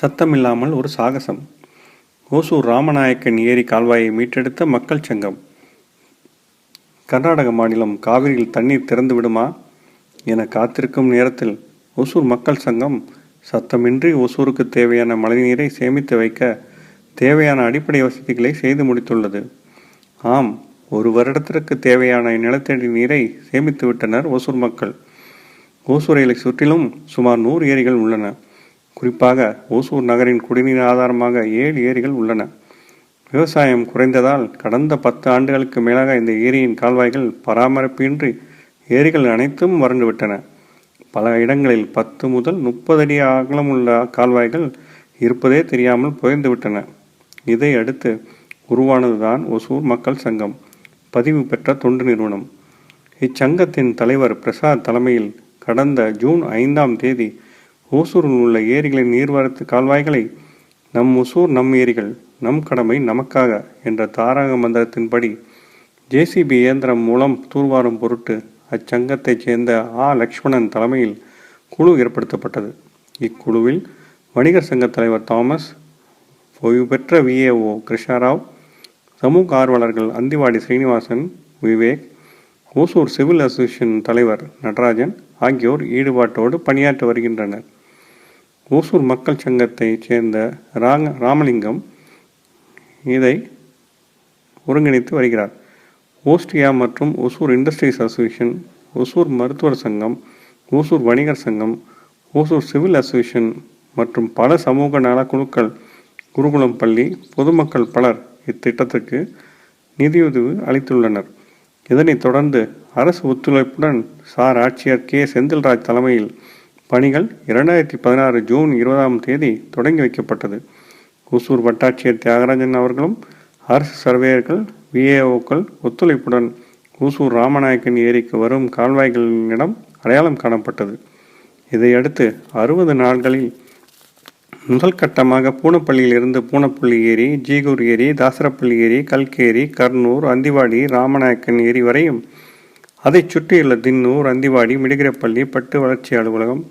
சத்தமில்லாமல் ஒரு சாகசம். ஓசூர் ராமநாயக்கன் ஏரி கால்வாயை மீட்டெடுத்த மக்கள் சங்கம். கர்நாடக மாநிலம் காவிரியில் தண்ணீர் திறந்து விடுமா என காத்திருக்கும் நேரத்தில் ஒசூர் மக்கள் சங்கம் சத்தமின்றி ஒசூருக்கு தேவையான மழைநீரை சேமித்து வைக்க தேவையான அடிப்படை வசதிகளை செய்து முடித்துள்ளது. ஆம் ஒரு வருடத்திற்கு தேவையான நிலத்தடி நீரை சேமித்து விட்டனர் ஒசூர் மக்கள். ஓசூரைகளை சுற்றிலும் சுமார் நூறு ஏரிகள் உள்ளன. குறிப்பாக ஓசூர் நகரின் குடிநீர் ஆதாரமாக ஏழு ஏரிகள் உள்ளன. விவசாயம் குறைந்ததால் கடந்த பத்து ஆண்டுகளுக்கு மேலாக இந்த ஏரியின் கால்வாய்கள் பராமரிப்பின்றி ஏரிகள் அனைத்தும் வறண்டுவிட்டன. பல இடங்களில் பத்து முதல் முப்பது அடி அகலமுள்ள கால்வாய்கள் இருப்பதே தெரியாமல் புகைந்துவிட்டன இதை அடுத்து உருவானதுதான் ஒசூர் மக்கள் சங்கம் பதிவு பெற்ற தொண்டு நிறுவனம். இச்சங்கத்தின் தலைவர் பிரசாத் தலைமையில் கடந்த ஜூன் ஐந்தாம் தேதி ஓசூரில் உள்ள ஏரிகளின் நீர்வரத்து கால்வாய்களை நம் ஒசூர் நம் ஏரிகள் நம் கடமை நமக்காக என்ற தாரக மந்திரத்தின்படி ஜேசிபி இயந்திரம் மூலம் தூர்வாரும் பொருட்டு அச்சங்கத்தைச் சேர்ந்த ஆ. லக்ஷ்மணன் தலைமையில் குழு ஏற்படுத்தப்பட்டது. இக்குழுவில் வணிகர் சங்க தலைவர் தாமஸ் ஓய்வு பெற்ற விஏஓ கிருஷ்ணராவ் சமூக ஆர்வலர்கள் அந்திவாடி ஸ்ரீனிவாசன் விவேக் ஓசூர் சிவில் அசோசியேஷன் தலைவர் நடராஜன் ஆகியோர் ஈடுபாட்டோடு பணியாற்றி வருகின்றனர். ஓசூர் மக்கள் சங்கத்தைச் சேர்ந்த ராங்க ராமலிங்கம் இதை ஒருங்கிணைத்து வருகிறார். ஓஸ்டியா மற்றும் ஒசூர் இண்டஸ்ட்ரீஸ் அசோசியேஷன் ஒசூர் மருத்துவர் சங்கம் ஓசூர் வணிகர் சங்கம் ஓசூர் சிவில் அசோசியேஷன் மற்றும் பல சமூக நலக்குழுக்கள் குருகுலம் பள்ளி பொதுமக்கள் பலர் இத்திட்டத்திற்கு நிதியுதவி அளித்துள்ளனர். இதனைத் தொடர்ந்து அரசு ஒத்துழைப்புடன் சார் ஆட்சியர் கே. செந்தில்ராஜ் தலைமையில் பணிகள் இரண்டாயிரத்தி பதினாறு ஜூன் இருபதாம் தேதி தொடங்கி வைக்கப்பட்டது. ஒசூர் வட்டாட்சியர் தியாகராஜன் அவர்களும் அரசு சர்வேயர்கள் விஏஓக்கள் ஒத்துழைப்புடன் ஊசூர் ராமநாயக்கன் ஏரிக்கு வரும் கால்வாய்களிடம் அடையாளம் காணப்பட்டது. இதையடுத்து அறுபது நாட்களில் முதல் கட்டமாக பூனப்பள்ளியிலிருந்து பூனப்பள்ளி ஏரி ஜீகூர் ஏரி தாசரப்பள்ளி ஏரி கல்கேரி கர்னூர் அந்திவாடி ராமநாயக்கன் ஏரி வரையும் அதைச் சுற்றியுள்ள தின்னூர் அந்திவாடி மிடிகிரப்பள்ளி பட்டு வளர்ச்சி அலுவலகம்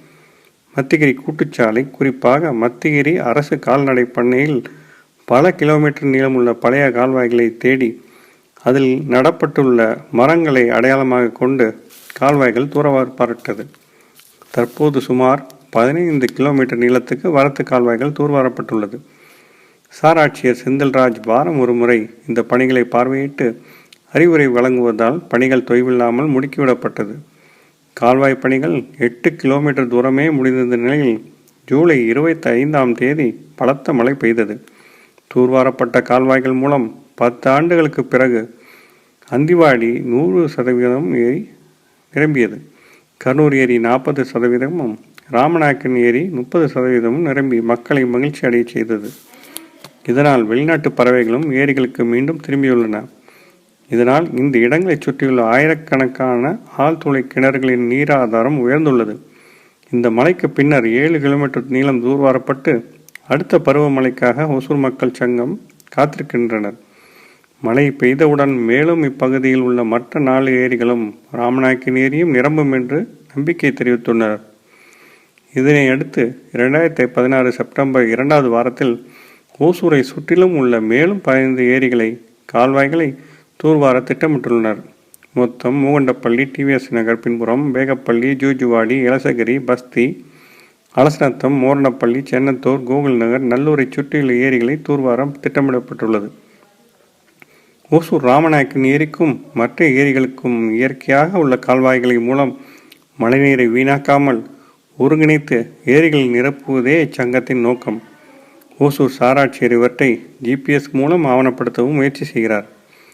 மத்திகிரி கூட்டுச்சாலை குறிப்பாக மத்திகிரி அரசு கால்நடை பண்ணையில் பல கிலோமீட்டர் நீளமுள்ள பழைய கால்வாய்களை தேடி அதில் நடப்பட்டுள்ள மரங்களை அடையாளமாக கொண்டு கால்வாய்கள் தூரவார்ப்பாரிட்டது தற்போது சுமார் பதினைந்து கிலோமீட்டர் நீளத்துக்கு வரத்து கால்வாய்கள் தூர்வாரப்பட்டுள்ளது. சாராட்சியர் செந்தில்ராஜ் வாரம் ஒரு முறை இந்த பணிகளை பார்வையிட்டு அறிவுரை வழங்குவதால் பணிகள் தொய்வில்லாமல் முடுக்கிவிடப்பட்டது. கால்வாய் பணிகள் எட்டு கிலோமீட்டர் தூரமே முடிந்திருந்த நிலையில் ஜூலை இருபத்தி ஐந்தாம் தேதி பலத்த மழை பெய்தது. தூர்வாரப்பட்ட கால்வாய்கள் மூலம் பத்து ஆண்டுகளுக்கு பிறகு அந்திவாடி நூறு சதவீதம் ஏரி நிரம்பியது. கரூர் ஏரி நாற்பது சதவீதமும் ராமநாயக்கன் ஏரி முப்பது சதவீதமும் நிரம்பி மக்களை மகிழ்ச்சி அடைய செய்தது. இதனால் வெளிநாட்டு பறவைகளும் ஏரிகளுக்கு மீண்டும் திரும்பியுள்ளன. இதனால் இந்த இடங்களைச் சுற்றியுள்ள ஆயிரக்கணக்கான ஆழ்துளை கிணறுகளின் நீர் ஆதாரம் உயர்ந்துள்ளது. இந்த மலைக்கு பின்னர் ஏழு கிலோமீட்டர் நீளம் தூர்வாரப்பட்டு அடுத்த பருவமழைக்காக ஒசூர் மக்கள் சங்கம் காத்திருக்கின்றனர். மழை பெய்தவுடன் மேலும் இப்பகுதியில் உள்ள மற்ற நாலு ஏரிகளும் ராமநாயக்கன் ஏரியும் நிரம்பும் என்று நம்பிக்கை தெரிவித்துள்ளனர். இதனை அடுத்து இரண்டாயிரத்தி பதினாறு செப்டம்பர் இரண்டாவது வாரத்தில் ஓசூரை சுற்றிலும் உள்ள மேலும் பதினைந்து ஏரிகளை கால்வாய்களை தூர்வார திட்டமிட்டுள்ளனர். மொத்தம் மூகண்டப்பள்ளி டிவிஎஸ் நகர் பின்புறம் வேகப்பள்ளி ஜூஜுவாடி இலசகிரி பஸ்தி அலசநத்தம் மோரணப்பள்ளி சென்னத்தூர் கோகுல் நகர் நல்லூரை சுற்றியுள்ள ஏரிகளை தூர்வாரம் திட்டமிடப்பட்டுள்ளது. ஓசூர் ராமநாயக்கன் ஏரிக்கும் மற்ற ஏரிகளுக்கும் இயற்கையாக உள்ள கால்வாய்களை மூலம் மழைநீரை வீணாக்காமல் ஒருங்கிணைத்து ஏரிகளை நிரப்புவதே இச்சங்கத்தின் நோக்கம். ஓசூர் சாராட்சி இவற்றை ஜிபிஎஸ் மூலம் ஆவணப்படுத்தவும் முயற்சி செய்கிறார்.